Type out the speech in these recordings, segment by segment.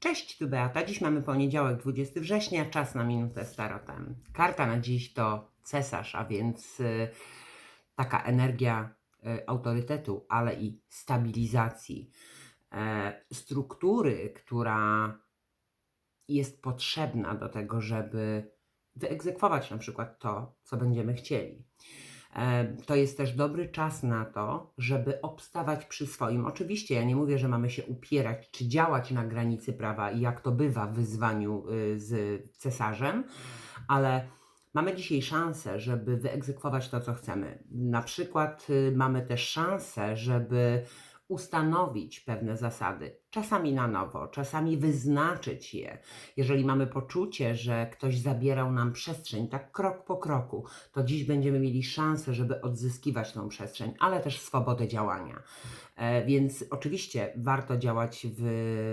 Cześć, tu Beata. Dziś mamy poniedziałek, 20 września, czas na minutę z tarotem. Karta na dziś to cesarz, a więc y, taka energia y, autorytetu, ale i stabilizacji, e, struktury, która jest potrzebna do tego, żeby wyegzekwować na przykład to, co będziemy chcieli. E, To jest też dobry czas na to, żeby obstawać przy swoim. Oczywiście ja nie mówię, że mamy się upierać czy działać na granicy prawa, jak to bywa w wyzwaniu y, z cesarzem, ale mamy dzisiaj szansę, żeby wyegzekwować to, co chcemy. Na przykład y, mamy też szansę, żeby ustanowić pewne zasady, czasami na nowo, czasami wyznaczyć je. Jeżeli mamy poczucie, że ktoś zabierał nam przestrzeń, tak krok po kroku, to dziś będziemy mieli szansę, żeby odzyskiwać tą przestrzeń, ale też swobodę działania. E, Więc oczywiście warto działać w,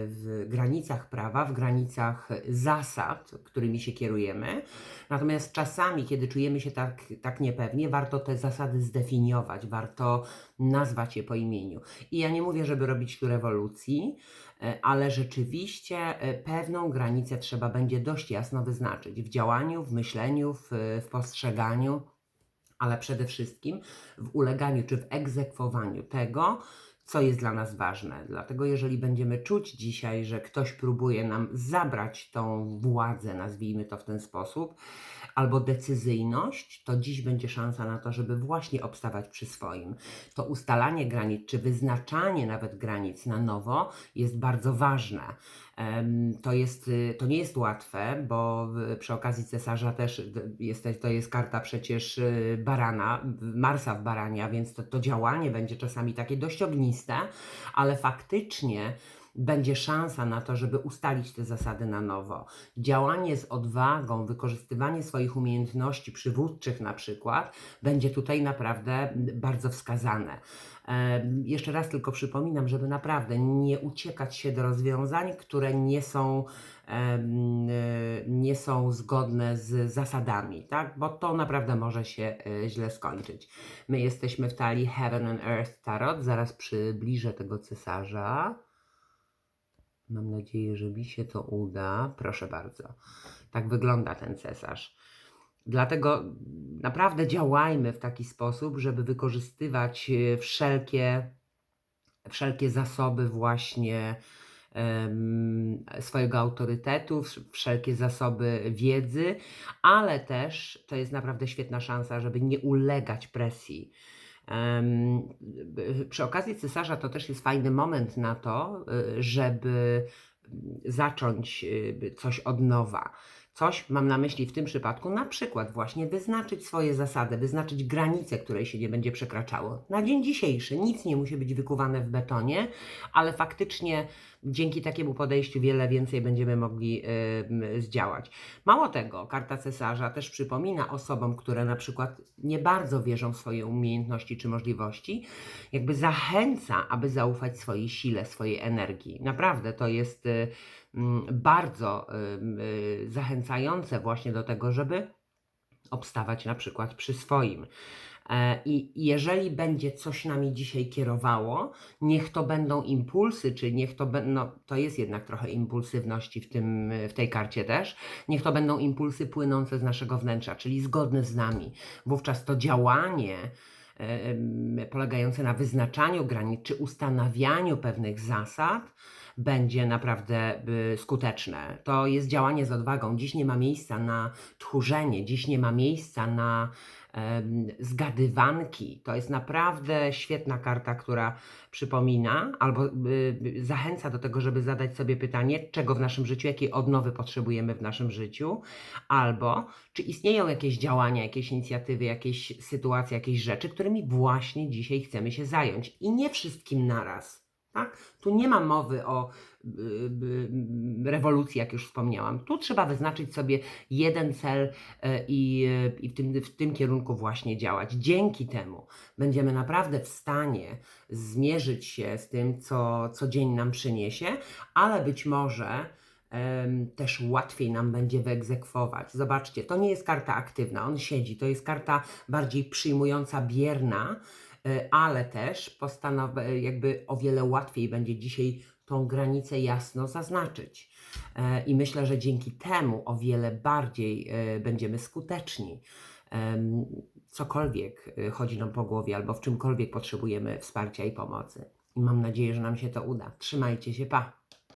w granicach prawa, w granicach zasad, którymi się kierujemy. Natomiast czasami, kiedy czujemy się tak, tak niepewnie, warto te zasady zdefiniować, warto nazwać je po imieniu. I ja nie mówię, żeby robić tu rewolucji, ale rzeczywiście e, pewną granicę trzeba będzie dość jasno wyznaczyć w działaniu, w myśleniu, w, w postrzeganiu, ale przede wszystkim w uleganiu czy w egzekwowaniu tego, co jest dla nas ważne. Dlatego, jeżeli będziemy czuć dzisiaj, że ktoś próbuje nam zabrać tą władzę, nazwijmy to w ten sposób, albo decyzyjność, to dziś będzie szansa na to, żeby właśnie obstawać przy swoim. To ustalanie granic, czy wyznaczanie nawet granic na nowo jest bardzo ważne. To, jest, y, to nie jest łatwe, bo przy okazji cesarza też jest, to jest karta przecież y, barana, Marsa w barania, więc to, to działanie będzie czasami takie dość ogniste, ale faktycznie będzie szansa na to, żeby ustalić te zasady na nowo. Działanie z odwagą, wykorzystywanie swoich umiejętności przywódczych na przykład, będzie tutaj naprawdę bardzo wskazane. Em, Jeszcze raz tylko przypominam, żeby naprawdę nie uciekać się do rozwiązań, które nie są, nie są zgodne z zasadami, tak? bo to naprawdę może się y, źle skończyć. My jesteśmy w talii Heaven and Earth Tarot. Zaraz przybliżę tego cesarza. Mam nadzieję, że mi się to uda. Proszę bardzo. Tak wygląda ten cesarz. Dlatego naprawdę działajmy w taki sposób, żeby wykorzystywać e, wszelkie, wszelkie zasoby właśnie swojego autorytetu, wsz- wszelkie zasoby wiedzy, ale też to jest naprawdę świetna szansa, żeby nie ulegać presji. Przy okazji cesarza to też jest fajny moment na to, y, żeby zacząć y, coś od nowa. Coś mam na myśli w tym przypadku, na przykład właśnie wyznaczyć swoje zasady, wyznaczyć granice, której się nie będzie przekraczało. Na dzień dzisiejszy nic nie musi być wykuwane w betonie, ale faktycznie dzięki takiemu podejściu wiele więcej będziemy mogli y, zdziałać. Mało tego, karta cesarza też przypomina osobom, które na przykład nie bardzo wierzą w swoje umiejętności czy możliwości, jakby zachęca, aby zaufać swojej sile, swojej energii. Naprawdę to jest y, mm, bardzo y, y, zachęcające właśnie do tego, żeby obstawać na przykład przy swoim. E, I jeżeli będzie coś nami dzisiaj kierowało, niech to będą impulsy, czy niech to będą, no, to jest jednak trochę impulsywności w, tym, w tej karcie też, niech to będą impulsy płynące z naszego wnętrza, czyli zgodne z nami. Wówczas to działanie polegające na wyznaczaniu granic, czy ustanawianiu pewnych zasad, będzie naprawdę y, skuteczne. To jest działanie z odwagą. Dziś nie ma miejsca na tchórzenie, dziś nie ma miejsca na zgadywanki. To jest naprawdę świetna karta, która przypomina albo y, y, zachęca do tego, żeby zadać sobie pytanie, czego w naszym życiu, jakiej odnowy potrzebujemy w naszym życiu, albo czy istnieją jakieś działania, jakieś inicjatywy, jakieś sytuacje, jakieś rzeczy, którymi właśnie dzisiaj chcemy się zająć. I nie wszystkim naraz. Tak? Tu nie ma mowy o y, y, rewolucji, jak już wspomniałam. Tu trzeba wyznaczyć sobie jeden cel i, y, i w, tym, w tym kierunku właśnie działać. Dzięki temu będziemy naprawdę w stanie zmierzyć się z tym, co, co dzień nam przyniesie, ale być może też łatwiej nam będzie wyegzekwować. Zobaczcie, to nie jest karta aktywna, on siedzi, to jest karta bardziej przyjmująca, bierna, ale też postanow- jakby o wiele łatwiej będzie dzisiaj tą granicę jasno zaznaczyć. E, I myślę, że dzięki temu o wiele bardziej e, będziemy skuteczni. Cokolwiek e, chodzi nam po głowie, albo w czymkolwiek potrzebujemy wsparcia i pomocy. I mam nadzieję, że nam się to uda. Trzymajcie się, pa!